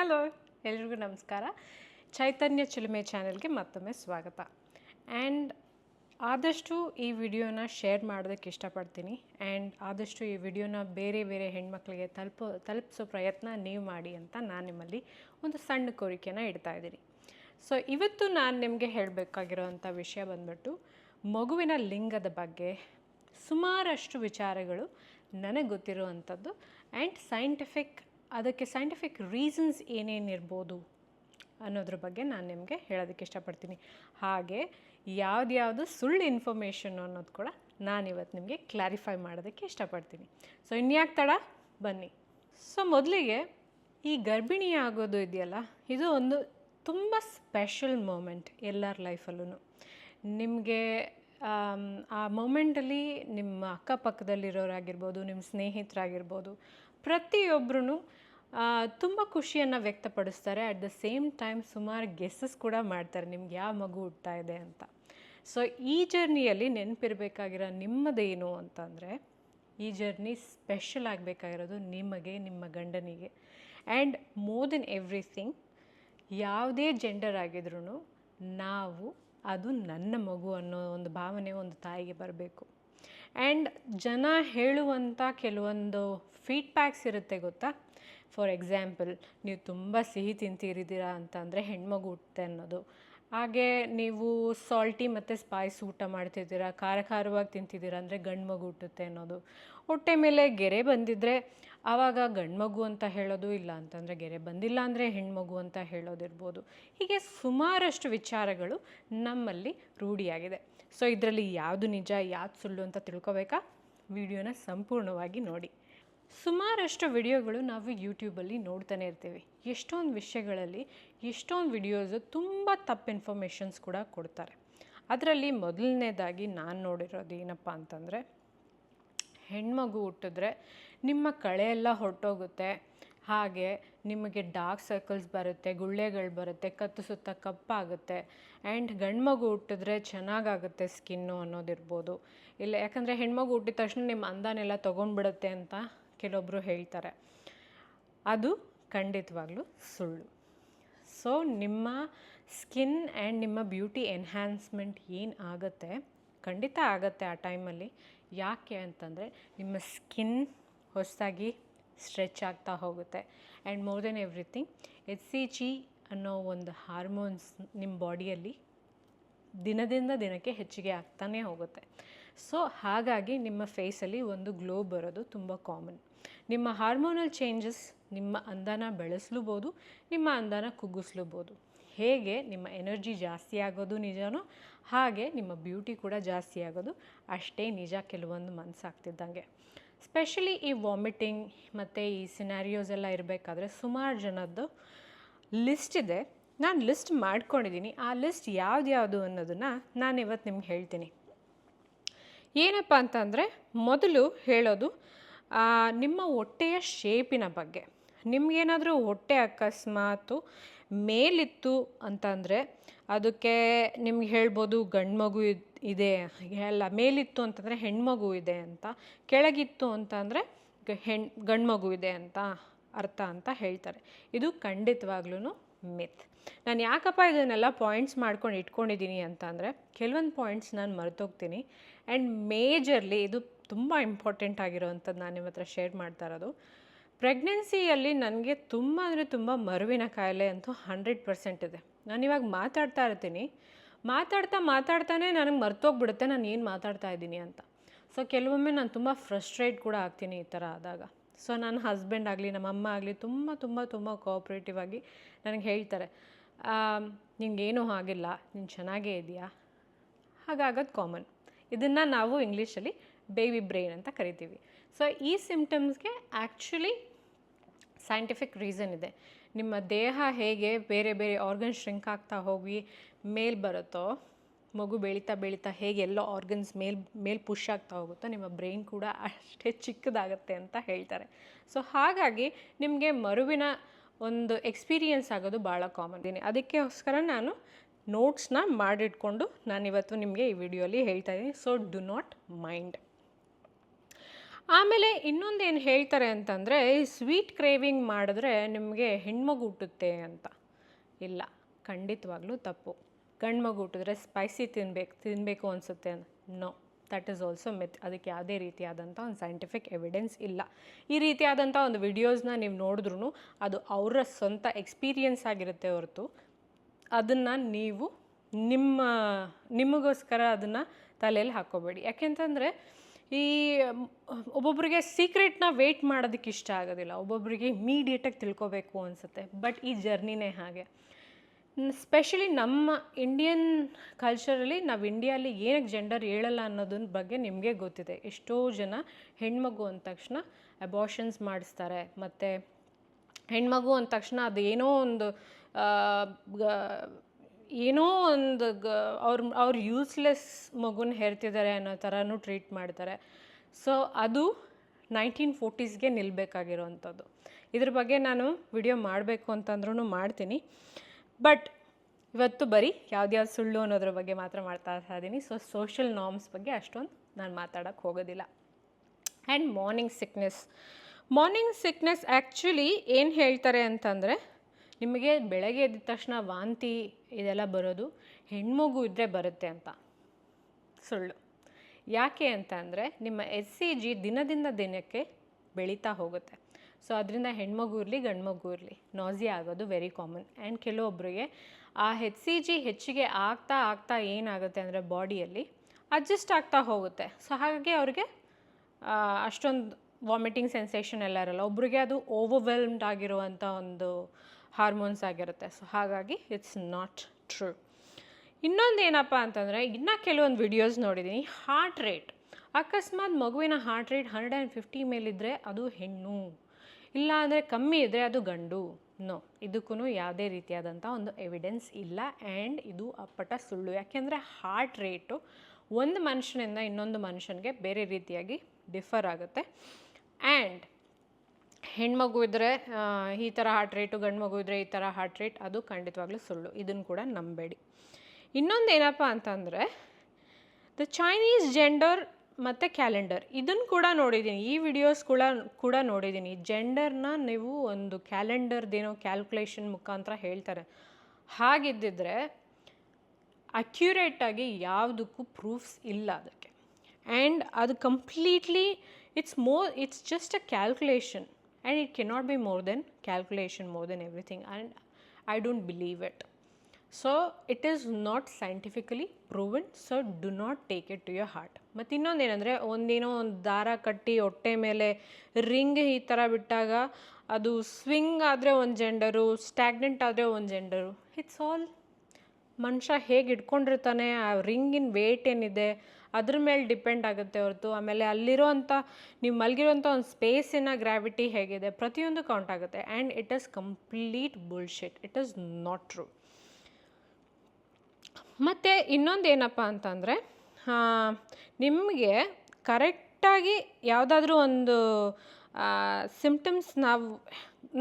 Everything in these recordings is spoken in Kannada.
ಹಲೋ, ಎಲ್ರಿಗೂ ನಮಸ್ಕಾರ. ಚೈತನ್ಯ ಚಿಲುಮೆ ಚಾನೆಲ್ಗೆ ಮತ್ತೊಮ್ಮೆ ಸ್ವಾಗತ. ಆ್ಯಂಡ್ ಆದಷ್ಟು ಈ ವಿಡಿಯೋನ ಶೇರ್ ಮಾಡೋದಕ್ಕೆ ಇಷ್ಟಪಡ್ತೀನಿ. ಆ್ಯಂಡ್ ಆದಷ್ಟು ಈ ವಿಡಿಯೋನ ಬೇರೆ ಬೇರೆ ಹೆಣ್ಮಕ್ಳಿಗೆ ತಲುಪೋ, ತಲುಪಿಸೋ ಪ್ರಯತ್ನ ನೀವು ಮಾಡಿ ಅಂತ ನಾನು ನಿಮ್ಮಲ್ಲಿ ಒಂದು ಸಣ್ಣ ಕೋರಿಕೆನ ಇಡ್ತಾ ಇದ್ದೀನಿ. ಸೊ ಇವತ್ತು ನಾನು ನಿಮಗೆ ಹೇಳಬೇಕಾಗಿರೋವಂಥ ವಿಷಯ ಬಂದ್ಬಿಟ್ಟು ಮಗುವಿನ ಲಿಂಗದ ಬಗ್ಗೆ ಸುಮಾರಷ್ಟು ವಿಚಾರಗಳು ನನಗೆ ಗೊತ್ತಿರುವಂಥದ್ದು. ಆ್ಯಂಡ್ ಸೈಂಟಿಫಿಕ್ ಅದಕ್ಕೆ ಸೈಂಟಿಫಿಕ್ ರೀಸನ್ಸ್ ಏನೇನಿರ್ಬೋದು ಅನ್ನೋದ್ರ ಬಗ್ಗೆ ನಾನು ನಿಮಗೆ ಹೇಳೋದಕ್ಕೆ ಇಷ್ಟಪಡ್ತೀನಿ. ಹಾಗೆ ಯಾವ್ದ್ಯಾವುದು ಸುಳ್ಳು ಇನ್ಫಾರ್ಮೇಷನ್ ಅನ್ನೋದು ಕೂಡ ನಾನು ಇವತ್ತು ನಿಮಗೆ ಕ್ಲಾರಿಫೈ ಮಾಡೋದಕ್ಕೆ ಇಷ್ಟಪಡ್ತೀನಿ. ಸೊ ಇನ್ಯಾಕೆ ತಡ? ಬನ್ನಿ. ಸೊ ಮೊದಲಿಗೆ ಈ ಗರ್ಭಿಣಿ ಆಗೋದು ಇದೆಯಲ್ಲ, ಇದು ಒಂದು ತುಂಬ ಸ್ಪೆಷಲ್ ಮೂಮೆಂಟ್ ಎಲ್ಲರ ಲೈಫಲ್ಲೂ ನಿಮಗೆ ಆ ಮೂಮೆಂಟಲ್ಲಿ ನಿಮ್ಮ ಅಕ್ಕಪಕ್ಕದಲ್ಲಿರೋರಾಗಿರ್ಬೋದು ನಿಮ್ಮ ಸ್ನೇಹಿತರಾಗಿರ್ಬೋದು ಪ್ರತಿಯೊಬ್ಬರೂ ತುಂಬ ಖುಷಿಯನ್ನು ವ್ಯಕ್ತಪಡಿಸ್ತಾರೆ. ಅಟ್ ದ ಸೇಮ್ ಟೈಮ್ ಸುಮಾರು ಗೆಸ್ಸಸ್ ಕೂಡ ಮಾಡ್ತಾರೆ ನಿಮ್ಗೆ ಯಾವ ಮಗು ಹುಟ್ಟಾ ಇದೆ ಅಂತ. ಸೊ ಈ ಜರ್ನಿಯಲ್ಲಿ ನೆನಪಿರಬೇಕಾಗಿರೋ ನಿಮ್ಮದೇನು ಅಂತಂದರೆ, ಈ ಜರ್ನಿ ಸ್ಪೆಷಲ್ ಆಗಬೇಕಾಗಿರೋದು ನಿಮಗೆ, ನಿಮ್ಮ ಗಂಡನಿಗೆ. ಆ್ಯಂಡ್ ಮೋರ್ ದೆನ್ ಎವ್ರಿಥಿಂಗ್ ಯಾವುದೇ ಜೆಂಡರ್ ಆಗಿದ್ರೂ ನಾವು, ಅದು ನನ್ನ ಮಗು ಅನ್ನೋ ಒಂದು ಭಾವನೆ ಒಂದು ತಾಯಿಗೆ ಬರಬೇಕು. ಆ್ಯಂಡ್ ಜನ ಹೇಳುವಂಥ ಕೆಲವೊಂದು ಫೀಡ್ಬ್ಯಾಕ್ಸ್ ಇರುತ್ತೆ ಗೊತ್ತಾ? ಫಾರ್ ಎಕ್ಸಾಂಪಲ್, ನೀವು ತುಂಬ ಸಿಹಿ ತಿಂತಿರಿದ್ದೀರಾ ಅಂತಂದರೆ ಹೆಣ್ಮಗು ಹುಟ್ಟುತ್ತೆ ಅನ್ನೋದು. ಹಾಗೆ ನೀವು ಸಾಲ್ಟಿ ಮತ್ತು ಸ್ಪೈಸ್ ಊಟ ಮಾಡ್ತಿದ್ದೀರಾ ಖಾರ ಖಾರವಾಗಿ ತಿಂತಿದ್ದೀರಾ ಅಂದರೆ ಗಂಡು ಮಗು ಹುಟ್ಟುತ್ತೆ ಅನ್ನೋದು. ಹೊಟ್ಟೆ ಮೇಲೆ ಗೆರೆ ಬಂದಿದ್ದರೆ ಆವಾಗ ಗಂಡ್ಮಗು ಅಂತ ಹೇಳೋದು ಇಲ್ಲ ಅಂತಂದರೆ ಗೆರೆ ಬಂದಿಲ್ಲ ಅಂದರೆ ಹೆಣ್ಮಗು ಅಂತ ಹೇಳೋದಿರ್ಬೋದು. ಹೀಗೆ ಸುಮಾರಷ್ಟು ವಿಚಾರಗಳು ನಮ್ಮಲ್ಲಿ ರೂಢಿಯಾಗಿದೆ. ಸೊ ಇದರಲ್ಲಿ ಯಾವುದು ನಿಜ, ಯಾವುದು ಸುಳ್ಳು ಅಂತ ತಿಳ್ಕೋಬೇಕಾ? ವಿಡಿಯೋನ ಸಂಪೂರ್ಣವಾಗಿ ನೋಡಿ. ಸುಮಾರಷ್ಟು ವಿಡಿಯೋಗಳು ನಾವು ಯೂಟ್ಯೂಬಲ್ಲಿ ನೋಡ್ತಾನೆ ಇರ್ತೀವಿ. ಎಷ್ಟೊಂದು ವಿಷಯಗಳಲ್ಲಿ ಎಷ್ಟೊಂದು ವಿಡಿಯೋಸು ತುಂಬ ತಪ್ಪು ಇನ್ಫಾರ್ಮೇಷನ್ಸ್ ಕೂಡ ಕೊಡ್ತಾರೆ. ಅದರಲ್ಲಿ ಮೊದಲನೇದಾಗಿ ನಾನು ನೋಡಿರೋದು ಏನಪ್ಪ ಅಂತಂದರೆ, ಹೆಣ್ಮಗು ಹುಟ್ಟಿದ್ರೆ ನಿಮ್ಮ ಕಳೆ ಎಲ್ಲ ಹೊರಟೋಗುತ್ತೆ. ಹಾಗೆ ನಿಮಗೆ ಡಾರ್ಕ್ ಸರ್ಕಲ್ಸ್ ಬರುತ್ತೆ, ಗುಳ್ಳೆಗಳು ಬರುತ್ತೆ, ಕತ್ತು ಸುತ್ತ ಕಪ್ಪಾಗುತ್ತೆ. ಆ್ಯಂಡ್ ಗಂಡು ಮಗು ಹುಟ್ಟಿದ್ರೆ ಚೆನ್ನಾಗಾಗುತ್ತೆ ಸ್ಕಿನ್ನು ಅನ್ನೋದಿರ್ಬೋದು. ಇಲ್ಲ, ಯಾಕಂದರೆ ಹೆಣ್ಮಗು ಹುಟ್ಟಿದ ತಕ್ಷಣ ನಿಮ್ಮ ಅಂದನೆಲ್ಲ ತೊಗೊಂಡ್ಬಿಡುತ್ತೆ ಅಂತ ಕೆಲವೊಬ್ಬರು ಹೇಳ್ತಾರೆ. ಅದು ಖಂಡಿತವಾಗ್ಲೂ ಸುಳ್ಳು. ಸೊ ನಿಮ್ಮ ಸ್ಕಿನ್ ಆ್ಯಂಡ್ ನಿಮ್ಮ ಬ್ಯೂಟಿ ಎನ್ಹ್ಯಾನ್ಸ್ಮೆಂಟ್ ಏನು ಆಗುತ್ತೆ? ಖಂಡಿತ ಆಗುತ್ತೆ ಆ ಟೈಮಲ್ಲಿ ಯಾಕೆ ಅಂತಂದರೆ ನಿಮ್ಮ ಸ್ಕಿನ್ ಹೊಸದಾಗಿ ಸ್ಟ್ರೆಚ್ ಆಗ್ತಾ ಹೋಗುತ್ತೆ. And more than everything H C G ಅನ್ನೋ ಒಂದು ಹಾರ್ಮೋನ್ಸ್ ನಿಮ್ಮ ಬಾಡಿಯಲ್ಲಿ ದಿನದಿಂದ ದಿನಕ್ಕೆ ಹೆಚ್ಚಿಗೆ ಆಗ್ತಾನೇ ಹೋಗುತ್ತೆ. ಸೊ ಹಾಗಾಗಿ ನಿಮ್ಮ ಫೇಸಲ್ಲಿ ಒಂದು ಗ್ಲೋ ಬರೋದು ತುಂಬ ಕಾಮನ್ ನಿಮ್ಮ ಹಾರ್ಮೋನಲ್ ಚೇಂಜಸ್ ನಿಮ್ಮ ಅಂದಾನ ಬೆಳೆಸ್ಲೂಬೋದು, ನಿಮ್ಮ ಅಂದಾನ ಕುಗ್ಗಿಸ್ಲೂಬೋದು. ಹೇಗೆ? ನಿಮ್ಮ ಎನರ್ಜಿ ಜಾಸ್ತಿ ಆಗೋದು ನಿಜನೋ? ಹಾಗೆ ನಿಮ್ಮ ಬ್ಯೂಟಿ ಕೂಡ ಜಾಸ್ತಿ ಆಗೋದು ಅಷ್ಟೇ ನಿಜ ಕೆಲವೊಂದು ಮನಸ್ಸಾಗ್ತಿದ್ದಂಗೆ ಸ್ಪೆಷಲಿ ಈ ವಾಮಿಟಿಂಗ್ ಮತ್ತು ಈ ಸಿನಾರಿಯೋಸ್ ಎಲ್ಲ ಇರಬೇಕಾದ್ರೆ ಸುಮಾರು ಜನದ್ದು ಲಿಸ್ಟ್ ಇದೆ. ನಾನು ಲಿಸ್ಟ್ ಮಾಡ್ಕೊಂಡಿದ್ದೀನಿ ಆ ಲಿಸ್ಟ್ ಯಾವ್ದು ಅನ್ನೋದನ್ನು ನಾನು ಇವತ್ತು ನಿಮ್ಗೆ ಹೇಳ್ತೀನಿ. ಏನಪ್ಪ ಅಂತಂದರೆ ಮೊದಲು ಹೇಳೋದು ನಿಮ್ಮ ಹೊಟ್ಟೆಯ ಶೇಪಿನ ಬಗ್ಗೆ. ನಿಮಗೇನಾದರೂ ಹೊಟ್ಟೆ ಅಕಸ್ಮಾತು ಮೇಲಿತ್ತು ಅಂತಂದರೆ ಅದಕ್ಕೆ ನಿಮ್ಗೆ ಹೇಳ್ಬೋದು ಗಂಡು ಮಗು ಇದೆ, ಎಲ್ಲ ಮೇಲಿತ್ತು ಅಂತಂದರೆ ಹೆಣ್ಮಗು ಇದೆ ಅಂತ, ಕೆಳಗಿತ್ತು ಅಂತಂದರೆ ಹೆಣ್, ಗಂಡ್ಮಗು ಇದೆ ಅಂತ ಅರ್ಥ ಅಂತ ಹೇಳ್ತಾರೆ. ಇದು ಖಂಡಿತವಾಗ್ಲೂ ಮಿತ್ ನಾನು ಯಾಕಪ್ಪ ಇದನ್ನೆಲ್ಲ ಪಾಯಿಂಟ್ಸ್ ಮಾಡ್ಕೊಂಡು ಇಟ್ಕೊಂಡಿದ್ದೀನಿ ಅಂತಂದರೆ, ಕೆಲವೊಂದು ಪಾಯಿಂಟ್ಸ್ ನಾನು ಮರೆತೋಗ್ತೀನಿ. ಆ್ಯಂಡ್ ಮೇಜರ್ಲಿ ಇದು ತುಂಬ ಇಂಪಾರ್ಟೆಂಟ್ ಆಗಿರೋವಂಥದ್ದು ನಾನು ನಿಮ್ಮ ಹತ್ರ ಶೇರ್ ಮಾಡ್ತಾ ಇರೋದು. ಪ್ರೆಗ್ನೆನ್ಸಿಯಲ್ಲಿ ನನಗೆ ತುಂಬ ಅಂದರೆ ತುಂಬ ಮರುವಿನ ಕಾಯಿಲೆ ಅಂತೂ ಹಂಡ್ರೆಡ್ ಪರ್ಸೆಂಟ್ ಇದೆ. ನಾನು ಇವಾಗ ಮಾತಾಡ್ತಾ ಇರ್ತೀನಿ. ಮಾತಾಡ್ತಾ ಮಾತಾಡ್ತಾನೆ ನನಗೆ ಮರ್ತೋಗ್ಬಿಡುತ್ತೆ, ನಾನು ಏನು ಮಾತಾಡ್ತಾ ಇದ್ದೀನಿ ಅಂತ. ಸೊ ಕೆಲವೊಮ್ಮೆ ನಾನು ತುಂಬ ಫ್ರಸ್ಟ್ರೇಟ್ ಕೂಡ ಆಗ್ತೀನಿ ಈ ಥರ ಆದಾಗ. ಸೊ ನನ್ನ ಹಸ್ಬೆಂಡ್ ಆಗಲಿ ನಮ್ಮ ಅಮ್ಮ ಆಗಲಿ ತುಂಬ ತುಂಬ ತುಂಬ ಕೋಆಪ್ರೇಟಿವ್ ಆಗಿ ನನಗೆ ಹೇಳ್ತಾರೆ ನಿನಗೇನೂ ಆಗಿಲ್ಲ ನೀನು ಚೆನ್ನಾಗೇ ಇದೆಯಾ ಹಾಗಾಗೋದು ಕಾಮನ್ ಇದನ್ನು ನಾವು ಇಂಗ್ಲೀಷಲ್ಲಿ ಬೇಬಿ ಬ್ರೈನ್ ಅಂತ ಕರಿತೀವಿ. ಸೊ ಈ ಸಿಂಪ್ಟಮ್ಸ್ಗೆ ಆ್ಯಕ್ಚುಲಿ ಸೈಂಟಿಫಿಕ್ ರೀಸನ್ ಇದೆ. ನಿಮ್ಮ ದೇಹ ಹೇಗೆ ಬೇರೆ ಬೇರೆ ಆರ್ಗನ್ ಶ್ರಿಂಕ್ ಆಗ್ತಾ ಹೋಗಿ ಮೇಲ್ ಬರುತ್ತೋ, ಮಗು ಬೆಳೀತಾ ಬೆಳೀತಾ ಹೇಗೆ ಎಲ್ಲ ಆರ್ಗನ್ಸ್ ಮೇಲ್ ಮೇಲ್ ಪುಷ್ ಆಗ್ತಾ ಹೋಗುತ್ತೋ, ನಿಮ್ಮ ಬ್ರೈನ್ ಕೂಡ ಅಷ್ಟೇ ಚಿಕ್ಕದಾಗತ್ತೆ ಅಂತ ಹೇಳ್ತಾರೆ. ಸೊ ಹಾಗಾಗಿ ನಿಮಗೆ ಮರುವಿನ ಒಂದು ಎಕ್ಸ್ಪೀರಿಯೆನ್ಸ್ ಆಗೋದು ಭಾಳ ಕಾಮನ್ ಇದೀನಿ. ಅದಕ್ಕೋಸ್ಕರ ನಾನು ನೋಟ್ಸ್ನ ಮಾಡಿಟ್ಕೊಂಡು ನಾನಿವತ್ತು ನಿಮಗೆ ಈ ವಿಡಿಯೋಲಿ ಹೇಳ್ತಾ ಇದ್ದೀನಿ ಸೊ ಡು ನಾಟ್ ಮೈಂಡ್ ಆಮೇಲೆ ಇನ್ನೊಂದು ಏನು ಹೇಳ್ತಾರೆ ಅಂತಂದರೆ ಸ್ವೀಟ್ ಕ್ರೇವಿಂಗ್ ಮಾಡಿದ್ರೆ ನಿಮಗೆ ಹೆಣ್ಮಗು ಹುಟ್ಟುತ್ತೆ ಅಂತ. ಇಲ್ಲ, ಖಂಡಿತವಾಗ್ಲೂ ತಪ್ಪು. ಗಂಡು ಮಗು ಹುಟ್ಟಿದ್ರೆ ಸ್ಪೈಸಿ ತಿನ್ಬೇಕು ತಿನ್ನಬೇಕು ಅನಿಸುತ್ತೆ no that is also myth ಅದಕ್ಕೆ ಯಾವುದೇ ರೀತಿಯಾದಂಥ ಒಂದು ಸೈಂಟಿಫಿಕ್ ಎವಿಡೆನ್ಸ್ ಇಲ್ಲ. ಈ ರೀತಿಯಾದಂಥ ಒಂದು ವಿಡಿಯೋಸ್ನ ನೀವು ನೋಡಿದ್ರೂ ಅದು ಅವರ ಸ್ವಂತ ಎಕ್ಸ್ಪೀರಿಯನ್ಸ್ ಆಗಿರುತ್ತೆ ಹೊರತು. ಅದನ್ನು ನೀವು ನಿಮ್ಮ, ನಿಮಗೋಸ್ಕರ ಅದನ್ನು ತಲೆಯಲ್ಲಿ ಹಾಕ್ಕೋಬೇಡಿ. ಯಾಕೆಂತಂದರೆ ಈ ಒಬ್ಬೊಬ್ಬರಿಗೆ ಸೀಕ್ರೆಟ್ನ ವೆಯ್ಟ್ ಮಾಡೋದಕ್ಕೆ ಇಷ್ಟ ಆಗೋದಿಲ್ಲ. ಒಬ್ಬೊಬ್ಬರಿಗೆ ಇಮಿಡಿಯೇಟಾಗಿ ತಿಳ್ಕೊಬೇಕು ಅನಿಸುತ್ತೆ. ಬಟ್ ಈ ಜರ್ನಿನೇ ಹಾಗೆ. ಸ್ಪೆಷಲಿ ನಮ್ಮ ಇಂಡಿಯನ್ ಕಲ್ಚರಲ್ಲಿ ನಾವು ಇಂಡಿಯಲ್ಲಿ ಏನಕ್ಕೆ ಜೆಂಡರ್ ಹೇಳಲ್ಲ ಅನ್ನೋದನ್ನ ಬಗ್ಗೆ ನಿಮಗೆ ಗೊತ್ತಿದೆ. ಎಷ್ಟೋ ಜನ ಹೆಣ್ಮಗು ಅಂದ ತಕ್ಷಣ ಅಬಾಷನ್ಸ್ ಮಾಡಿಸ್ತಾರೆ. ಮತ್ತು ಹೆಣ್ಮಗು ಅಂದ ತಕ್ಷಣ ಅದು ಏನೋ ಒಂದು ಏನೋ ಒಂದು ಗ, ಅವ್ರ, ಅವ್ರು ಯೂಸ್ಲೆಸ್ ಮಗುನ ಹೆರ್ತಿದ್ದಾರೆ ಅನ್ನೋ ಥರನೂ ಟ್ರೀಟ್ ಮಾಡ್ತಾರೆ. ಸೊ ಅದು ನೈನ್ಟೀನ್ ಫೋರ್ಟೀಸ್ಗೆ ನಿಲ್ಲಬೇಕಾಗಿರೋವಂಥದ್ದು ಇದ್ರ ಬಗ್ಗೆ ನಾನು ವಿಡಿಯೋ ಮಾಡಬೇಕು ಅಂತಂದ್ರೂ ಮಾಡ್ತೀನಿ. ಬಟ್ ಇವತ್ತು ಬರೀ ಯಾವ್ದ್ಯಾವ್ದು ಸುಳ್ಳು ಅನ್ನೋದ್ರ ಬಗ್ಗೆ ಮಾತ್ರ ಮಾಡ್ತಾ ಇದ್ದೀನಿ. ಸೊ ಸೋಷಿಯಲ್ ನಾರ್ಮ್ಸ್ ಬಗ್ಗೆ ಅಷ್ಟೊಂದು ನಾನು ಮಾತಾಡೋಕ್ಕೆ ಹೋಗೋದಿಲ್ಲ. And morning sickness morning sickness actually ಏನು ಹೇಳ್ತಾರೆ ಅಂತಂದರೆ ನಿಮಗೆ ಬೆಳಗ್ಗೆ ಎದ್ದ ತಕ್ಷಣ ವಾಂತಿ ಇದೆಲ್ಲ ಬರೋದು, ಹೆಣ್ಮಗು ಇದ್ದರೆ ಬರುತ್ತೆ ಅಂತ. ಸುಳ್ಳು. ಯಾಕೆ ಅಂತ ಅಂದರೆ, ನಿಮ್ಮ ಎಸ್ ಸಿ ಜಿ ದಿನದಿಂದ ದಿನಕ್ಕೆ ಬೆಳೀತಾ ಹೋಗುತ್ತೆ. ಸೊ ಅದರಿಂದ ಹೆಣ್ಮಗು ಇರಲಿ, ಗಂಡ್ಮಗು ಇರಲಿ ನಾಜಿ ಆಗೋದು ವೆರಿ ಕಾಮನ್ ಆ್ಯಂಡ್ ಕೆಲವೊಬ್ಬರಿಗೆ ಆ ಹೆಚ್ ಸಿ ಜಿ ಹೆಚ್ಚಿಗೆ ಆಗ್ತಾ ಆಗ್ತಾ ಏನಾಗುತ್ತೆ ಅಂದರೆ ಬಾಡಿಯಲ್ಲಿ ಅಡ್ಜಸ್ಟ್ ಆಗ್ತಾ ಹೋಗುತ್ತೆ. ಸೊ ಹಾಗಾಗಿ ಅವ್ರಿಗೆ ಅಷ್ಟೊಂದು ವಾಮಿಟಿಂಗ್ ಸೆನ್ಸೇಷನ್ ಎಲ್ಲ ಇರಲ್ಲ. ಒಬ್ರಿಗೆ ಅದು ಓವರ್ವೆಲ್ಮ್ಡ್ ಆಗಿರುವಂಥ ಒಂದು ಹಾರ್ಮೋನ್ಸ್ ಆಗಿರುತ್ತೆ. ಸೊ ಹಾಗಾಗಿ ಇಟ್ಸ್ ನಾಟ್ ಟ್ರೂ ಇನ್ನೊಂದು ಏನಪ್ಪ ಅಂತಂದರೆ, ಇನ್ನೂ ಕೆಲವೊಂದು ವಿಡಿಯೋಸ್ ನೋಡಿದ್ದೀನಿ ಹಾರ್ಟ್ ರೇಟ್ ಅಕಸ್ಮಾತ್ ಮಗುವಿನ heart rate hundred and fifty ಮೇಲಿದ್ದರೆ ಅದು ಹೆಣ್ಣು. ಇಲ್ಲ ಅಂದರೆ ಕಮ್ಮಿ ಇದ್ದರೆ ಅದು ಗಂಡು. ನೋ ಇದಕ್ಕೂ ಯಾವುದೇ ರೀತಿಯಾದಂಥ ಒಂದು ಎವಿಡೆನ್ಸ್ ಇಲ್ಲ. ಆ್ಯಂಡ್ ಇದು ಅಪ್ಪಟ ಸುಳ್ಳು. ಯಾಕೆಂದರೆ ಹಾರ್ಟ್ ರೇಟು ಒಂದು ಮನುಷ್ಯನಿಂದ ಇನ್ನೊಂದು ಮನುಷ್ಯನಿಗೆ ಬೇರೆ ರೀತಿಯಾಗಿ ಡಿಫರ್ ಆಗುತ್ತೆ. ಆ್ಯಂಡ್ ಹೆಣ್ಮಗು ಇದ್ದರೆ ಈ ಥರ ಹಾರ್ಟ್ ರೇಟು ಗಂಡು ಮಗು ಇದ್ದರೆ ಈ ಥರ ಹಾರ್ಟ್ ರೇಟ್ ಅದು ಖಂಡಿತವಾಗ್ಲೂ ಸುಳ್ಳು. ಇದನ್ನು ಕೂಡ ನಂಬೇಡಿ. ಇನ್ನೊಂದು ಏನಪ್ಪ ಅಂತಂದರೆ ದ ಚೈನೀಸ್ ಜೆಂಡರ್ ಮತ್ತು ಕ್ಯಾಲೆಂಡರ್ ಇದನ್ನು ಕೂಡ ನೋಡಿದ್ದೀನಿ ಈ ವಿಡಿಯೋಸ್ ಕೂಡ ಕೂಡ ನೋಡಿದ್ದೀನಿ ಜೆಂಡರ್ನ ನೀವು ಒಂದು ಕ್ಯಾಲೆಂಡರ್ದೇನೋ ಕ್ಯಾಲ್ಕುಲೇಷನ್ ಮುಖಾಂತರ ಹೇಳ್ತಾರೆ. ಹಾಗಿದ್ದಿದ್ರೆ ಅಕ್ಯುರೇಟಾಗಿ ಯಾವುದಕ್ಕೂ ಪ್ರೂಫ್ಸ್ ಇಲ್ಲ ಅದಕ್ಕೆ. ಆ್ಯಂಡ್ ಅದು completely it's more it's just a calculation and it cannot be more than calculation more than everything and I don't believe it so it is not scientifically proven so do not take it to your heart ಮತ್ತು ಇನ್ನೊಂದು ಏನಂದರೆ, ಒಂದೇನೋ ಒಂದು ದಾರ ಕಟ್ಟಿ ಹೊಟ್ಟೆ ಮೇಲೆ ರಿಂಗ್ ಈ ಥರ ಬಿಟ್ಟಾಗ ಅದು ಸ್ವಿಂಗ್ ಆದರೆ ಒಂದು ಜೆಂಡರು ಸ್ಟ್ಯಾಗ್ನೆಂಟ್ ಆದರೆ ಒಂದು ಜೆಂಡರು ಇಟ್ಸ್ ಆಲ್ ಮನುಷ್ಯ ಹೇಗೆ ಇಟ್ಕೊಂಡಿರ್ತಾನೆ ಆ ರಿಂಗಿನ ವೇಟ್ ಏನಿದೆ ಅದ್ರ ಮೇಲೆ ಡಿಪೆಂಡ್ ಆಗುತ್ತೆ ಹೊರತು. ಆಮೇಲೆ ಅಲ್ಲಿರೋಂಥ ನೀವು ಮಲಗಿರೋಂಥ ಒಂದು ಸ್ಪೇಸಿನ ಗ್ರಾವಿಟಿ ಹೇಗಿದೆ, ಪ್ರತಿಯೊಂದು ಕೌಂಟ್ ಆಗುತ್ತೆ. And it is complete bullshit it is not true ಮತ್ತು ಇನ್ನೊಂದು ಏನಪ್ಪ ಅಂತಂದರೆ ನಿಮಗೆ ಕರೆಕ್ಟಾಗಿ ಯಾವುದಾದ್ರೂ ಒಂದು ಸಿಮ್ಟಮ್ಸ್ ನಾವು,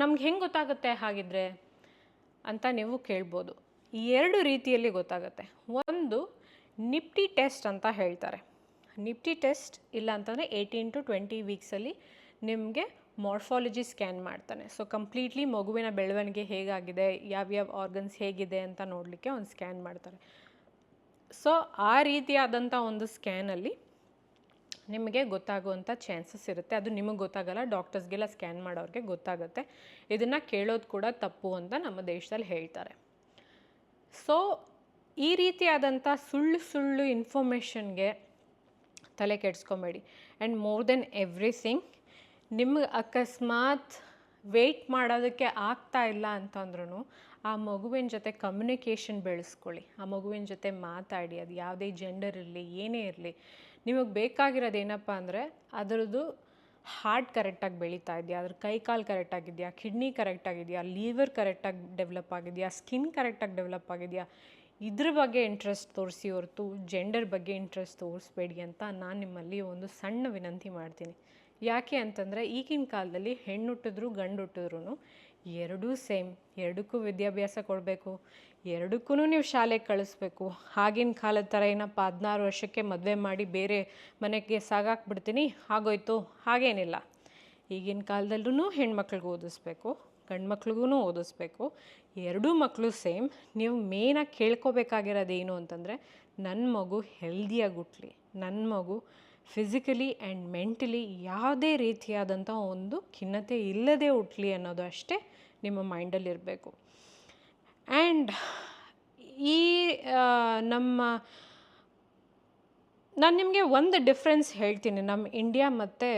ನಮ್ಗೆ ಹೆಂಗೆ ಗೊತ್ತಾಗುತ್ತೆ ಹಾಗಿದ್ರೆ ಅಂತ ನೀವು ಕೇಳ್ಬೋದು. ಎರಡು ರೀತಿಯಲ್ಲಿ ಗೊತ್ತಾಗುತ್ತೆ. ಒಂದು ನಿಪ್ಟಿ ಟೆಸ್ಟ್ ಅಂತ ಹೇಳ್ತಾರೆ. ನಿಪ್ಟಿ ಟೆಸ್ಟ್ ಇಲ್ಲ ಅಂತಂದರೆ ಏಯ್ಟೀನ್ ಟು ಟ್ವೆಂಟಿ ವೀಕ್ಸಲ್ಲಿ ನಿಮಗೆ ಮಾರ್ಫಾಲಜಿ ಸ್ಕ್ಯಾನ್ ಮಾಡ್ತಾನೆ. ಸೊ ಕಂಪ್ಲೀಟ್ಲಿ ಮಗುವಿನ ಬೆಳವಣಿಗೆ ಹೇಗಾಗಿದೆ, ಯಾವ್ಯಾವ ಆರ್ಗನ್ಸ್ ಹೇಗಿದೆ ಅಂತ ನೋಡಲಿಕ್ಕೆ ಒಂದು ಸ್ಕ್ಯಾನ್ ಮಾಡ್ತಾರೆ. ಸೊ ಆ ರೀತಿಯಾದಂಥ ಒಂದು ಸ್ಕ್ಯಾನಲ್ಲಿ ನಿಮಗೆ ಗೊತ್ತಾಗುವಂಥ ಚಾನ್ಸಸ್ ಇರುತ್ತೆ. ಅದು ನಿಮಗೆ ಗೊತ್ತಾಗಲ್ಲ ಡಾಕ್ಟರ್ಸ್ಗೆಲ್ಲ ಸ್ಕ್ಯಾನ್ ಮಾಡೋರಿಗೆ ಗೊತ್ತಾಗುತ್ತೆ. ಇದನ್ನು ಕೇಳೋದು ಕೂಡ ತಪ್ಪು ಅಂತ ನಮ್ಮ ದೇಶದಲ್ಲಿ ಹೇಳ್ತಾರೆ. ಸೊ ಈ ರೀತಿಯಾದಂಥ ಸುಳ್ಳು ಸುಳ್ಳು ಇನ್ಫಾರ್ಮೇಷನ್ಗೆ ತಲೆ ಕೆಡಿಸ್ಕೊಬೇಡಿ. ಆ್ಯಂಡ್ ಮೋರ್ ದೆನ್ ಎವ್ರಿಥಿಂಗ್ ನಿಮಗೆ ಅಕಸ್ಮಾತ್ ವೆಯ್ಟ್ ಮಾಡೋದಕ್ಕೆ ಆಗ್ತಾ ಇಲ್ಲ ಅಂತಂದ್ರೂ ಆ ಮಗುವಿನ ಜೊತೆ ಕಮ್ಯುನಿಕೇಷನ್ ಬೆಳೆಸ್ಕೊಳ್ಳಿ. ಆ ಮಗುವಿನ ಜೊತೆ ಮಾತಾಡಿ, ಅದು ಯಾವುದೇ ಜೆಂಡರ್ ಇರಲಿ, ಏನೇ ಇರಲಿ, ನಿಮಗೆ ಬೇಕಾಗಿರೋದು ಏನಪ್ಪ ಅಂದರೆ ಅದರದ್ದು ಹಾರ್ಟ್ ಕರೆಕ್ಟಾಗಿ ಬೆಳೀತಾ ಇದೆಯಾ, ಅದ್ರ ಕೈ ಕಾಲು ಕರೆಕ್ಟಾಗಿದೆಯಾ ಕಿಡ್ನಿ ಕರೆಕ್ಟಾಗಿದೆಯಾ ಲೀವರ್ ಕರೆಕ್ಟಾಗಿ ಡೆವಲಪ್ ಆಗಿದೆಯಾ ಸ್ಕಿನ್ ಕರೆಕ್ಟಾಗಿ ಡೆವಲಪ್ ಆಗಿದೆಯಾ ಇದ್ರ ಬಗ್ಗೆ ಇಂಟ್ರೆಸ್ಟ್ ತೋರಿಸಿ ಹೊರತು ಜೆಂಡರ್ ಬಗ್ಗೆ ಇಂಟ್ರೆಸ್ಟ್ ತೋರಿಸ್ಬೇಡಿ ಅಂತ ನಾನು ನಿಮ್ಮಲ್ಲಿ ಒಂದು ಸಣ್ಣ ವಿನಂತಿ ಮಾಡ್ತೀನಿ. ಯಾಕೆ ಅಂತಂದರೆ ಈಗಿನ ಕಾಲದಲ್ಲಿ ಹೆಣ್ಣು ಹುಟ್ಟಿದ್ರು ಗಂಡು ಹುಟ್ಟಿದ್ರು ಎರಡೂ ಸೇಮ್ ಎರಡಕ್ಕೂ ವಿದ್ಯಾಭ್ಯಾಸ ಕೊಡಬೇಕು. ಎರಡಕ್ಕೂ ನೀವು ಶಾಲೆಗೆ ಕಳಿಸ್ಬೇಕು. ಆಗಿನ ಕಾಲದ ಥರ ಏನಪ್ಪ ಹದಿನಾರು ವರ್ಷಕ್ಕೆ ಮದುವೆ ಮಾಡಿ ಬೇರೆ ಮನೆಗೆ ಸಾಗಾಕ್ಬಿಡ್ತೀನಿ ಆಗೋಯ್ತು, ಹಾಗೇನಿಲ್ಲ. ಈಗಿನ ಕಾಲದಲ್ಲೂ ಹೆಣ್ಮಕ್ಳಿಗೆ ಓದಿಸ್ಬೇಕು ಗಂಡು ಮಕ್ಳಿಗೂ ಓದಿಸ್ಬೇಕು. ಎರಡೂ ಮಕ್ಕಳು ಸೇಮ್, ನೀವು ಮೇಯ್ನಾಗಿ ಕೇಳ್ಕೊಬೇಕಾಗಿರೋದು ಏನು ಅಂತಂದರೆ ನನ್ನ ಮಗು ಹೆಲ್ದಿಯಾಗಿ ಹುಟ್ಲಿ. ನನ್ನ ಮಗು ಫಿಸಿಕಲಿ ಆ್ಯಂಡ್ ಮೆಂಟಲಿ ಯಾವುದೇ ರೀತಿಯಾದಂಥ ಒಂದು ಖಿನ್ನತೆ ಇಲ್ಲದೆ ಹುಟ್ಲಿ ಅನ್ನೋದು ಅಷ್ಟೇ ನಿಮ್ಮ ಮೈಂಡಲ್ಲಿರಬೇಕು ಆ್ಯಂಡ್ ಈ ನಮ್ಮ, ನಾನು ನಿಮಗೆ ಒಂದು ಡಿಫ್ರೆನ್ಸ್ ಹೇಳ್ತೀನಿ. ನಮ್ಮ ಇಂಡಿಯಾ ಮತ್ತು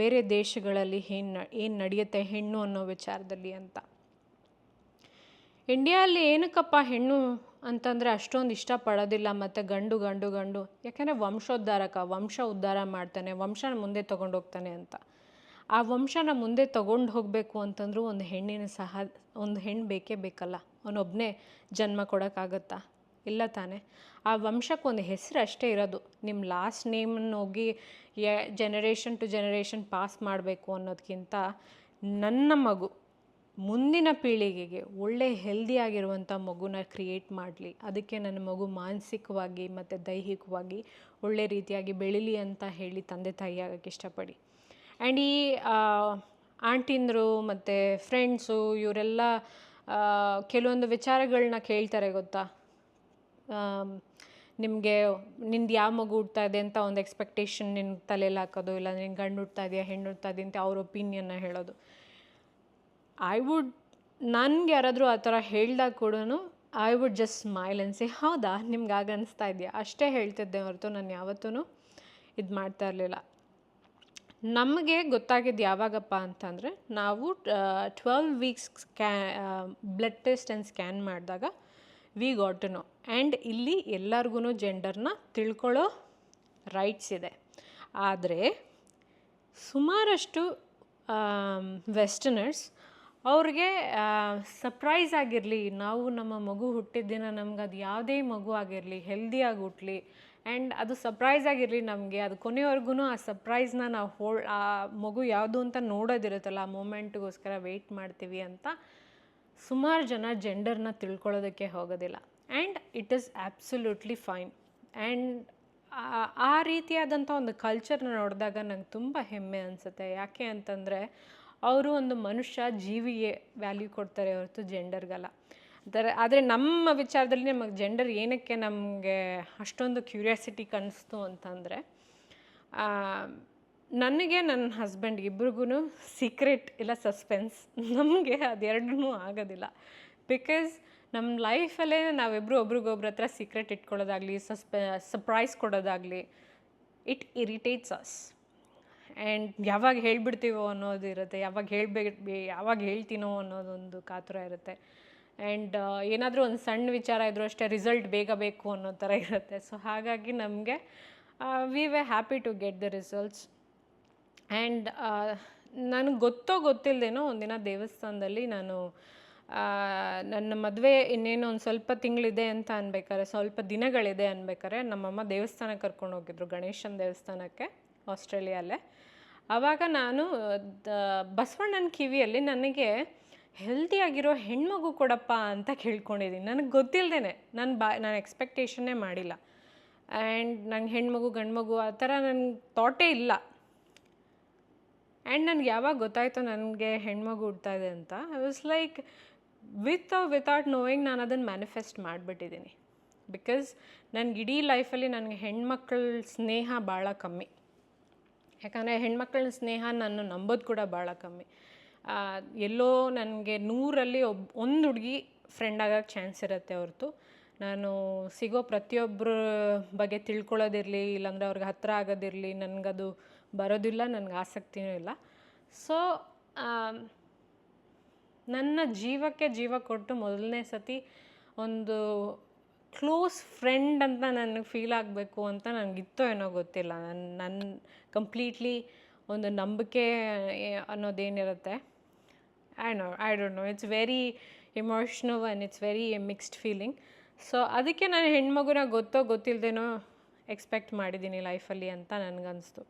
ಬೇರೆ ದೇಶಗಳಲ್ಲಿ ಏನು ಏನು ನಡೆಯುತ್ತೆ ಹೆಣ್ಣು ಅನ್ನೋ ವಿಚಾರದಲ್ಲಿ ಅಂತ. ಇಂಡಿಯಾದಲ್ಲಿ ಏನಕ್ಕಪ್ಪ ಹೆಣ್ಣು ಅಂತಂದರೆ ಅಷ್ಟೊಂದು ಇಷ್ಟಪಡೋದಿಲ್ಲ ಮತ್ತು ಗಂಡು ಗಂಡು ಗಂಡು. ಯಾಕೆಂದರೆ ವಂಶೋದ್ಧಾರಕ, ವಂಶ ಉದ್ಧಾರ ಮಾಡ್ತಾನೆ, ವಂಶನ ಮುಂದೆ ತೊಗೊಂಡೋಗ್ತಾನೆ ಅಂತ. ಆ ವಂಶನ ಮುಂದೆ ತೊಗೊಂಡು ಹೋಗಬೇಕು ಅಂತಂದ್ರೂ ಒಂದು ಹೆಣ್ಣಿನ ಸಹ, ಒಂದು ಹೆಣ್ಣು ಬೇಕೇ ಬೇಕಲ್ಲ. ಅವನೊಬ್ಬನೇ ಜನ್ಮ ಕೊಡೋಕ್ಕಾಗತ್ತಾ? ಇಲ್ಲ ತಾನೇ. ಆ ವಂಶಕ್ಕೆ ಒಂದು ಹೆಸರು ಅಷ್ಟೇ ಇರೋದು. ನಿಮ್ಮ ಲಾಸ್ಟ್ ನೇಮನ್ನು ಹೋಗಿ ಜನರೇಷನ್ ಟು ಜನರೇಷನ್ ಪಾಸ್ ಮಾಡಬೇಕು ಅನ್ನೋದಕ್ಕಿಂತ ನನ್ನ ಮಗು ಮುಂದಿನ ಪೀಳಿಗೆಗೆ ಒಳ್ಳೆ ಹೆಲ್ದಿ ಆಗಿರುವಂಥ ಮಗುನ ಕ್ರಿಯೇಟ್ ಮಾಡಲಿ. ಅದಕ್ಕೆ ನನ್ನ ಮಗು ಮಾನಸಿಕವಾಗಿ ಮತ್ತು ದೈಹಿಕವಾಗಿ ಒಳ್ಳೆ ರೀತಿಯಾಗಿ ಬೆಳೀಲಿ ಅಂತ ಹೇಳಿ ತಂದೆ ತಾಯಿ ಆಗೋಕ್ಕೆ ಇಷ್ಟಪಡಿ. ಆ್ಯಂಡ್ ಈ ಆಂಟಿಂದರು ಮತ್ತು ಫ್ರೆಂಡ್ಸು ಇವರೆಲ್ಲ ಕೆಲವೊಂದು ವಿಚಾರಗಳನ್ನ ಕೇಳ್ತಾರೆ ಗೊತ್ತಾ? ನಿಮಗೆ ನಿಂದು ಯಾವ ಮಗು ಹುಡ್ತಾ ಇದೆ ಅಂತ ಒಂದು ಎಕ್ಸ್ಪೆಕ್ಟೇಷನ್ ನಿನ್ನ ತಲೆಯಲ್ಲಿ ಹಾಕೋದು, ಇಲ್ಲ ನಿನ್ನ ಗಂಡು ಹುಡ್ತಾ ಇದೆಯಾ, ಹೆಣ್ಣು ಹುಡ್ತಾ ಇದೆಯಾ ಅಂತ ಅವ್ರ ಒಪಿನಿಯನ್ನ ಹೇಳೋದು. ಐ ವುಡ್ ನನಗೆ ಯಾರಾದರೂ ಆ ಥರ ಹೇಳ್ದಾಗ ಕೂಡ ಐ ವುಡ್ ಜಸ್ಟ್ ಸ್ಮೈಲ್ ಅನ್ಸಿ ಹೌದಾ? ನಿಮ್ಗೆ ಆಗ ಅನಿಸ್ತಾ ಇದೆಯಾ? ಅಷ್ಟೇ ಹೇಳ್ತಿದ್ದೆ ಹೊರತು ನಾನು ಯಾವತ್ತೂ ಇದು ಮಾಡ್ತಾ ಇರಲಿಲ್ಲ. ನಮಗೆ ಗೊತ್ತಾಗಿದ್ದು ಯಾವಾಗಪ್ಪ ಅಂತಂದರೆ, ನಾವು ಟ್ವೆಲ್ವ್ ವೀಕ್ಸ್ ಸ್ಕ್ಯಾ ಬ್ಲಡ್ ಟೆಸ್ಟ್ ಆ್ಯಂಡ್ ಸ್ಕ್ಯಾನ್ ಮಾಡಿದಾಗ ವಿ ಗಾಟ್ ನೋ ಆ್ಯಂಡ್ ಇಲ್ಲಿ ಎಲ್ಲರಿಗೂ ಜೆಂಡರ್ನ ತಿಳ್ಕೊಳ್ಳೋ ರೈಟ್ಸ್ ಇದೆ. ಆದರೆ ಸುಮಾರಷ್ಟು ವೆಸ್ಟರ್ನರ್ಸ್ ಅವ್ರಿಗೆ ಸರ್ಪ್ರೈಸ್ ಆಗಿರಲಿ, ನಾವು ನಮ್ಮ ಮಗು ಹುಟ್ಟಿದ ದಿನ ನಮ್ಗೆ ಅದು ಯಾವುದೇ ಮಗು ಆಗಿರಲಿ ಹೆಲ್ದಿಯಾಗಿ ಹುಟ್ಟಲಿ ಆ್ಯಂಡ್ ಅದು ಸರ್ಪ್ರೈಸ್ ಆಗಿರಲಿ ನಮಗೆ, ಅದು ಕೊನೆವರೆಗೂ ಆ ಸರ್ಪ್ರೈಸ್ನ ನಾವು ಹೋಳ್ ಆ ಮಗು ಯಾವುದು ಅಂತ ನೋಡೋದಿರುತ್ತಲ್ಲ, ಆ ಮೂಮೆಂಟ್ಗೋಸ್ಕರ ವೆಯ್ಟ್ ಮಾಡ್ತೀವಿ ಅಂತ ಸುಮಾರು ಜನ ಜೆಂಡರ್ನ ತಿಳ್ಕೊಳ್ಳೋದಕ್ಕೆ ಹೋಗೋದಿಲ್ಲ. And it is absolutely fine and ಆ ರೀತಿಯಾದಂಥ ಒಂದು ಕಲ್ಚರ್ನ ನೋಡಿದಾಗ ನಂಗೆ ತುಂಬ ಹೆಮ್ಮೆ ಅನಿಸುತ್ತೆ. ಯಾಕೆ ಅಂತಂದರೆ ಅವರು ಒಂದು ಮನುಷ್ಯ ಜೀವಿಗೆ ವ್ಯಾಲ್ಯೂ ಕೊಡ್ತಾರೆ ಹೊರತು ಜೆಂಡರ್ಗೆಲ್ಲ ಅದರ ಆದರೆ ನಮ್ಮ ವಿಚಾರದಲ್ಲಿ ನಮಗೆ ಜೆಂಡರ್ ಏನಕ್ಕೆ ನಮಗೆ ಅಷ್ಟೊಂದು ಕ್ಯೂರಿಯಾಸಿಟಿ ಕಾಣಿಸ್ತು ಅಂತಂದರೆ ನನಗೆ ನನ್ನ ಹಸ್ಬೆಂಡ್ ಇಬ್ರಿಗೂ ಸೀಕ್ರೆಟ್ ಇಲ್ಲ ಸಸ್ಪೆನ್ಸ್ ನಮಗೆ ಅದೆರಡೂ ಆಗೋದಿಲ್ಲ. ಬಿಕಾಸ್ ನಮ್ಮ ಲೈಫಲ್ಲೇ ನಾವಿಬ್ಬರು ಒಬ್ರಿಗೊಬ್ರ ಹತ್ರ ಸೀಕ್ರೆಟ್ ಇಟ್ಕೊಳ್ಳೋದಾಗಲಿ ಸಸ್ಪೆ ಸರ್ಪ್ರೈಸ್ ಕೊಡೋದಾಗಲಿ ಇಟ್ ಇರಿಟೇಟ್ಸ್ ಅಸ್ ಆ್ಯಂಡ್ ಯಾವಾಗ ಹೇಳ್ಬಿಡ್ತೀವೋ ಅನ್ನೋದು ಇರುತ್ತೆ, ಯಾವಾಗ ಹೇಳ್ಬೇಕು ಯಾವಾಗ ಹೇಳ್ತೀನೋ ಅನ್ನೋದೊಂದು ಕಾತುರ ಇರುತ್ತೆ. ಆ್ಯಂಡ್ ಏನಾದರೂ ಒಂದು ಸಣ್ಣ ವಿಚಾರ ಇದ್ರೂ ಅಷ್ಟೇ ರಿಸಲ್ಟ್ ಬೇಗ ಬೇಕು ಅನ್ನೋ ಥರ ಇರುತ್ತೆ. ಸೊ ಹಾಗಾಗಿ ನಮಗೆ we were happy to get the results and ನನಗೆ ಗೊತ್ತೋ ಗೊತ್ತಿಲ್ಲದೇನೋ ಒಂದಿನ ದೇವಸ್ಥಾನದಲ್ಲಿ ನಾನು ನನ್ನ ಮದುವೆ ಇನ್ನೇನು ಒಂದು ಸ್ವಲ್ಪ ತಿಂಗಳಿದೆ ಅಂತ ಅನ್ಬೇಕಾರೆ, ಸ್ವಲ್ಪ ದಿನಗಳಿದೆ ಅನ್ಬೇಕಾರೆ ನಮ್ಮಮ್ಮ ದೇವಸ್ಥಾನಕ್ಕೆ ಕರ್ಕೊಂಡು ಹೋಗಿದ್ರು, ಗಣೇಶನ ದೇವಸ್ಥಾನಕ್ಕೆ. ಆಸ್ಟ್ರೇಲಿಯಲ್ಲೇ. ಆವಾಗ ನಾನು ಬಸವಣ್ಣನ ಕಿವಿಯಲ್ಲಿ ನನಗೆ ಹೆಲ್ದಿಯಾಗಿರೋ ಹೆಣ್ಮಗು ಕೊಡಪ್ಪ ಅಂತ ಕೇಳ್ಕೊಂಡಿದ್ದೀನಿ. ನನಗೆ ಗೊತ್ತಿಲ್ಲದೇ ನಾನು ಬಾ, ನಾನು ಎಕ್ಸ್ಪೆಕ್ಟೇಷನ್ನೇ ಮಾಡಿಲ್ಲ. ಆ್ಯಂಡ್ ನಂಗೆ ಹೆಣ್ಮಗು, ಗಂಡ್ಮಗು ಆ ಥರ ನನಗೆ ಥಾಟೇ ಇಲ್ಲ. ಆ್ಯಂಡ್ ನನಗೆ ಯಾವಾಗ ಗೊತ್ತಾಯಿತು ನನಗೆ ಹೆಣ್ಮಗು ಹುಡ್ತಾ ಇದೆ ಅಂತ I was like with without knowing ನಾನು ಅದನ್ನು ಮ್ಯಾನಿಫೆಸ್ಟ್ ಮಾಡಿಬಿಟ್ಟಿದ್ದೀನಿ. ಬಿಕಾಸ್ ನನಗೆ ಇಡೀ ಲೈಫಲ್ಲಿ ನನಗೆ ಹೆಣ್ಮಕ್ಳ ಸ್ನೇಹ ಭಾಳ ಕಮ್ಮಿ. ಯಾಕಂದರೆ ಹೆಣ್ಮಕ್ಳ ಸ್ನೇಹ ನಾನು ನಂಬೋದು ಕೂಡ ಭಾಳ ಕಮ್ಮಿ. ಎಲ್ಲೋ ನನಗೆ ನೂರಲ್ಲಿ ಒಬ್, ಒಂದು ಹುಡುಗಿ ಫ್ರೆಂಡ್ ಆಗೋಕ್ಕೆ ಚಾನ್ಸ್ ಇರುತ್ತೆ ಹೊರತು ನಾನು ಸಿಗೋ ಪ್ರತಿಯೊಬ್ಬರ ಬಗ್ಗೆ ತಿಳ್ಕೊಳ್ಳೋದಿರಲಿ, ಇಲ್ಲಾಂದರೆ ಅವ್ರಿಗೆ ಹತ್ತಿರ ಆಗೋದಿರಲಿ, ನನಗದು ಬರೋದಿಲ್ಲ, ನನಗೆ ಆಸಕ್ತಿನೂ ಇಲ್ಲ. ಸೊ ನನ್ನ ಜೀವಕ್ಕೆ ಜೀವ ಕೊಟ್ಟು ಮೊದಲನೇ ಸತಿ ಒಂದು ಕ್ಲೋಸ್ ಫ್ರೆಂಡ್ ಅಂತ ನನಗೆ ಫೀಲ್ ಆಗಬೇಕು ಅಂತ ನನಗಿತ್ತೋ ಏನೋ ಗೊತ್ತಿಲ್ಲ. ನನ್ನ ನನ್ನ ಕಂಪ್ಲೀಟ್ಲಿ ಒಂದು ನಂಬಿಕೆ ಅನ್ನೋದೇನಿರುತ್ತೆ. I know I don't know it's very emotional and it's very mixed feeling so ಅದಕ್ಕೆ ನಾನು ಹೆಣ್ಮಗುನ ಗೊತ್ತೋ ಗೊತ್ತಿಲ್ಲದೇನೋ ಎಕ್ಸ್ಪೆಕ್ಟ್ ಮಾಡಿದ್ದೀನಿ ಲೈಫಲ್ಲಿ ಅಂತ ನನಗನ್ನಿಸ್ತು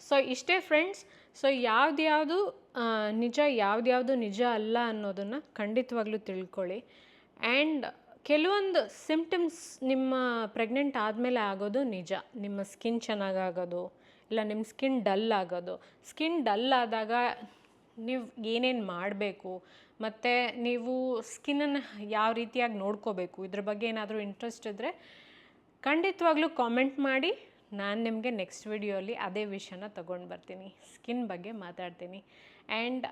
ಸೊ ಇಷ್ಟೇ ಫ್ರೆಂಡ್ಸ್ ಸೊ ಆ, ನಿಜ ಯಾವ್ದ್ಯಾವುದು ನಿಜ ಅಲ್ಲ ಅನ್ನೋದನ್ನು ಖಂಡಿತವಾಗ್ಲೂ ತಿಳ್ಕೊಳ್ಳಿ. ಆ್ಯಂಡ್ ಕೆಲವೊಂದು ಸಿಮ್ಟಮ್ಸ್ ನಿಮ್ಮ ಪ್ರೆಗ್ನೆಂಟ್ ಆದಮೇಲೆ ಆಗೋದು ನಿಜ. ನಿಮ್ಮ ಸ್ಕಿನ್ ಚೆನ್ನಾಗಾಗೋದು, ಇಲ್ಲ ನಿಮ್ಮ ಸ್ಕಿನ್ ಡಲ್ ಆಗೋದು. ಸ್ಕಿನ್ ಡಲ್ ಆದಾಗ ನೀವು ಏನೇನು ಮಾಡಬೇಕು, ಮತ್ತು ನೀವು ಸ್ಕಿನ್ನನ್ನು ಯಾವ ರೀತಿಯಾಗಿ ನೋಡ್ಕೋಬೇಕು, ಇದ್ರ ಬಗ್ಗೆ ಏನಾದರೂ ಇಂಟ್ರೆಸ್ಟ್ ಇದ್ದರೆ ಖಂಡಿತವಾಗ್ಲೂ ಕಾಮೆಂಟ್ ಮಾಡಿ. ನಾನು ನಿಮಗೆ ನೆಕ್ಸ್ಟ್ ವಿಡಿಯೋಲಿ ಅದೇ ವಿಷಯನ ತೊಗೊಂಡು ಬರ್ತೀನಿ. ಸ್ಕಿನ್ ಬಗ್ಗೆ ಮಾತಾಡ್ತೀನಿ. ಆ್ಯಂಡ್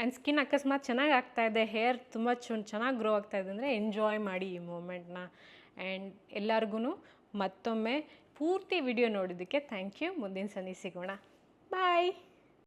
ಆ್ಯಂಡ್ ಸ್ಕಿನ್ ಅಕಸ್ಮಾತ್ ಚೆನ್ನಾಗಿ ಆಗ್ತಾ ಇದೆ ಹೇರ್ ತುಂಬ ಚು ಚೆನ್ನಾಗಿ ಗ್ರೋ ಆಗ್ತಾಯಿದೆ ಅಂದರೆ ಎಂಜಾಯ್ ಮಾಡಿ ಈ ಮೂಮೆಂಟ್ನ ಆ್ಯಂಡ್ ಎಲ್ಲರಿಗೂ ಮತ್ತೊಮ್ಮೆ ಪೂರ್ತಿ ವಿಡಿಯೋ ನೋಡಿದ್ದಕ್ಕೆ ಥ್ಯಾಂಕ್ ಯು ಮುಂದಿನ ಸನಿ ಸಿಗೋಣ ಬಾಯ್